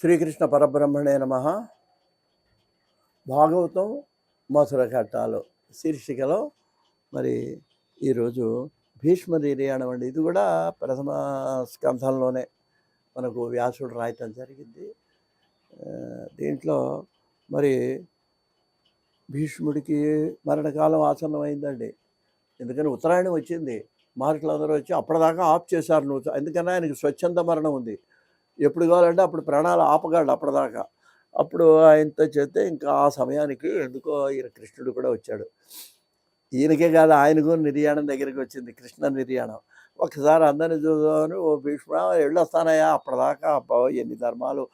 శ్రీకృష్ణ పరబ్రహ్మణే నమ. భాగవతం మధుర ఘట్టాలు శీర్షికలో. మరి ఈరోజు భీష్మధీర్యాణం అండి. ఇది కూడా ప్రథమ స్కంధంలోనే మనకు వ్యాసుడు రాయటం జరిగింది. దీంట్లో మరి భీష్ముడికి మరణకాలం ఆసన్నమైందండి ఎందుకని ఉత్తరాయణం వచ్చింది. మహర్షులు అందరూ వచ్చి అప్పటిదాకా ఆఫ్ చేశారు నువ్వు. ఎందుకన్నా ఆయనకి స్వచ్ఛంద మరణం ఉంది. ఎప్పుడు కావాలంటే అప్పుడు ప్రాణాలు ఆపగాడు అప్పటిదాకా. అప్పుడు ఆయనతో చేస్తే ఇంకా ఆ సమయానికి ఎందుకో ఈయన కృష్ణుడు కూడా వచ్చాడు. ఈయనకే కాదు ఆయనకు నిర్యాణం దగ్గరికి వచ్చింది కృష్ణ నిర్యాణం. ఒకసారి అందరిని చూద్దామని ఓ భీష్మ వెళ్ళొస్తానయ్యా అప్పటిదాకా ఎన్ని ధర్మాలు?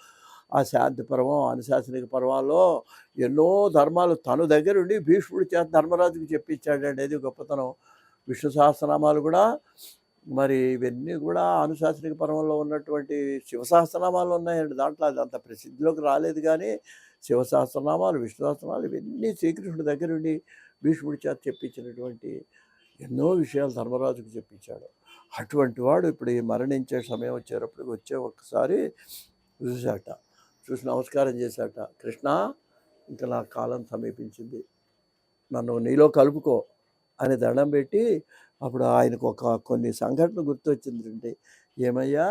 ఆ శాంతి పర్వం అనుశాసనిక పర్వాల్లో ఎన్నో ధర్మాలు తను దగ్గరుండి భీష్ముడి చేత ధర్మరాజుకి చెప్పించాడు అనేది గొప్పతనం. విష్ణు సహస్రనామాలు కూడా మరి ఇవన్నీ కూడా అనుశాసనిక పరమంలో ఉన్నటువంటి శివసహస్రనామాలు ఉన్నాయండి. దాంట్లో అది అంత ప్రసిద్ధిలోకి రాలేదు కానీ శివసహస్రనామాలు విష్ణు సహస్రనామాలు ఇవన్నీ శ్రీకృష్ణుడి దగ్గరుండి భీష్ముడి చేత చెప్పించినటువంటి ఎన్నో విషయాలు ధర్మరాజుకు చెప్పించాడు. అటువంటి వాడు ఇప్పుడు ఈ మరణించే సమయం వచ్చేటప్పుడు వచ్చే ఒక్కసారి చూశాట చూసి నమస్కారం చేశాట. కృష్ణ ఇంకా నా కాలం సమీపించింది. నన్ను నీలో కలుపుకో. అని దండం పెట్టి అప్పుడు ఆయనకు ఒక కొన్ని సంఘటన గుర్తొచ్చిందండి. ఏమయ్యా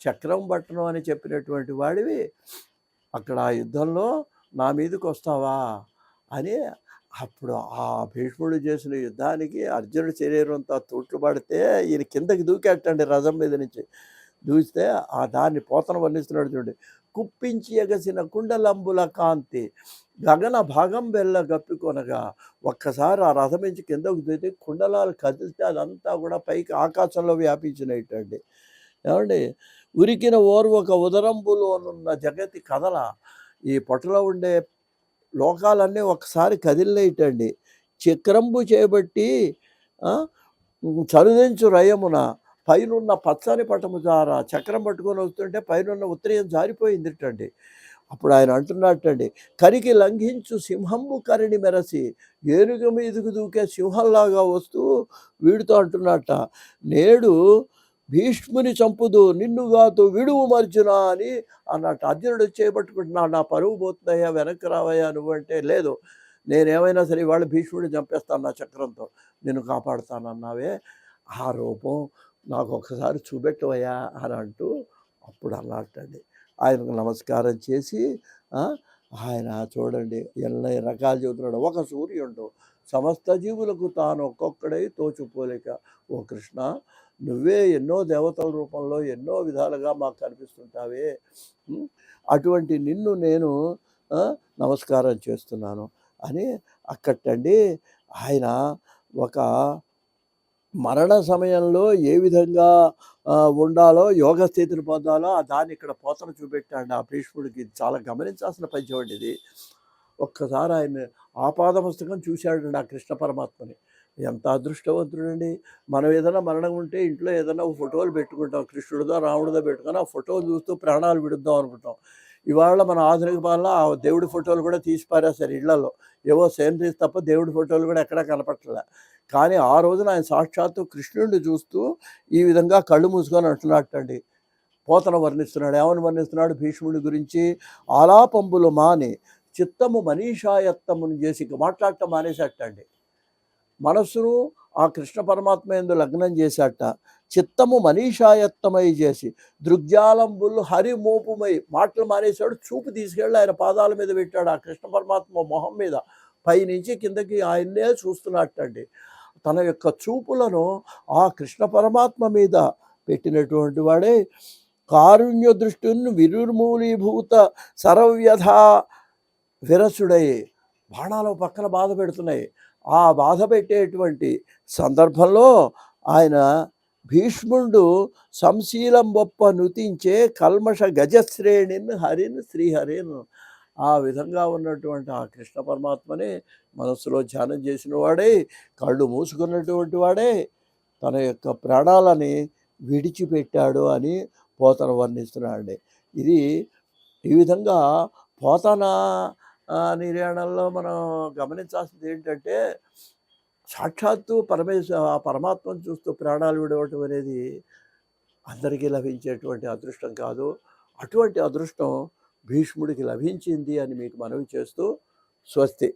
చక్రం పట్టణం అని చెప్పినటువంటి వాడివి అక్కడ ఆ యుద్ధంలో నా మీదకి వస్తావా అని అప్పుడు ఆ భీష్ముడు చేసిన యుద్ధానికి అర్జునుడి శరీరం అంతా తూట్లు పడితే ఈయన కిందకి దూకేటండి రథం మీద నుంచి. దూస్తే ఆ దాన్ని పోతన వర్ణిస్తున్నాడు చూడండి. కుప్పించి ఎగసిన కుండలంబుల కాంతి. గగన భాగం వెళ్ళ గప్పికొనగా ఒక్కసారి ఆ రథం నుంచి కిందకు దిగితే కుండలాలు కదిలితే అదంతా కూడా పైకి ఆకాశంలో వ్యాపించినట్టండి. ఏమండి? ఉరికిన ఓర్వక ఉదరంబులోనున్న జగతి కథల ఈ పొట్టలో ఉండే లోకాలన్నీ ఒకసారి కదిలినట్టండి. చక్రంబు చేయబట్టి ఆ, చరుదించు రయమున పైనున్న పచ్చని పటము జార చక్రం పట్టుకొని వస్తుంటే పైనున్న ఉత్తరీయం జారిపోయిందిటండి అప్పుడు ఆయన అంటున్నట్టండి కరికి లంఘించు సింహంబు కరిని మెరసి ఏనుగ మీదకు దూకే సింహంలాగా వస్తూ వీడితో అంటున్నట్ట. నేడు భీష్ముని చంపుదు నిన్నుగాతో విడువు మర్జున అని అన్నట్టు. అర్జునుడు చేపట్టుకుంటున్నాడు నా పరువు పోతుందయ్యా వెనక్కి రావయ్యా నువ్వంటే లేదు. నేనేమైనా సరే వాళ్ళు భీష్ముడిని చంపేస్తాను నా చక్రంతో. నిన్ను కాపాడుతానన్నావే ఆ రూపం నాకు ఒకసారి చూపెట్టవయ్యా అని అంటూ అప్పుడు అలాంటండి ఆయనకు నమస్కారం చేసి ఆయన చూడండి ఎన్ని రకాలు చెబుతున్నాడు. ఒక సూర్యుడు సమస్త జీవులకు తాను ఒక్కొక్కడై తోచుపోలేక ఓ కృష్ణ నువ్వే ఎన్నో దేవతల రూపంలో ఎన్నో విధాలుగా మాకు కనిపిస్తుంటావే. అటువంటి నిన్ను నేను నమస్కారం చేస్తున్నాను అని అక్కటండి ఆయన ఒక మరణ సమయంలో ఏ విధంగా ఉండాలో యోగ స్థితిని పొందాలో ఆ దాన్ని ఇక్కడ పోతన చూపెట్టాడు. ఆ భీష్ముడికి చాలా గమనించాల్సిన పద్యం అండి ఇది. ఒక్కసారి ఆయన ఆపాదమస్తకం చూశాడండి ఆ కృష్ణ పరమాత్మని. ఎంత అదృష్టవంతుడండి. మనం ఏదైనా మరణం ఉంటే ఇంట్లో ఏదైనా ఫోటోలు పెట్టుకుంటాం. కృష్ణుడిదో రాముడిదో పెట్టుకొని ఆ ఫోటోలు చూస్తూ ప్రాణాలు విడుద్దాం అనుకుంటాం. ఇవాళ మన ఆధునిక పాలన ఆ దేవుడి ఫోటోలు కూడా తీసి పారేస్తారు ఇళ్ళలో. ఏవో సేనరీస్ తప్ప దేవుడి ఫోటోలు కూడా ఎక్కడా కనపట్టలే కానీ ఆ రోజున ఆయన సాక్షాత్తు కృష్ణుడిని చూస్తూ ఈ విధంగా కళ్ళు మూసుకొని అంటున్నట్టండి పోతన వర్ణిస్తున్నాడు ఏమని వర్ణిస్తున్నాడు? భీష్ముడి గురించి ఆలాపంబులు మాని చిత్తము మనీషాయత్తమును చేసి మాట్లాడటం మానేసేటండి. మనస్సును ఆ కృష్ణ పరమాత్మ ఎందు లగ్నం చేశాట. చిత్తము మనీషాయత్తమై చేసి దృగ్జాలంబులు హరిమోపుమై మాటలు మానేశాడు. చూపు తీసుకెళ్ళి ఆయన పాదాల మీద పెట్టాడు ఆ కృష్ణ పరమాత్మ మొహం మీద. పైనుంచి కిందకి ఆయన్నే చూస్తున్నట్టండి. తన యొక్క చూపులను ఆ కృష్ణ పరమాత్మ మీద పెట్టినటువంటి వాడే కారుణ్య దృష్టిని విరుర్మూలీభూత సరవ్యధ విరసుడై బాణాలు పక్కన బాధ పెడుతున్నాయి. ఆ బాధ పెట్టేటువంటి సందర్భంలో ఆయన భీష్ముడు సంశీలం బొప్ప నుతించే కల్మష గజశ్రేణిని హరిని శ్రీహరిన్. ఆ విధంగా ఉన్నటువంటి ఆ కృష్ణ పరమాత్మని మనస్సులో ధ్యానం చేసిన వాడే కళ్ళు మూసుకున్నటువంటి వాడే తన యొక్క ప్రాణాలని విడిచిపెట్టాడు అని పోతన వర్ణిస్తున్నాడు ఇది ఈ విధంగా పోతన నిర్యాణంలో మనం గమనించాల్సింది ఏంటంటే సాక్షాత్తు పరమేశ్వర ఆ పరమాత్మను చూస్తూ ప్రాణాలు విడవటం అనేది అందరికీ లభించేటువంటి అదృష్టం కాదు. అటువంటి అదృష్టం భీష్ముడికి లభించింది అని మీకు మనవి చేస్తూ స్వస్తి.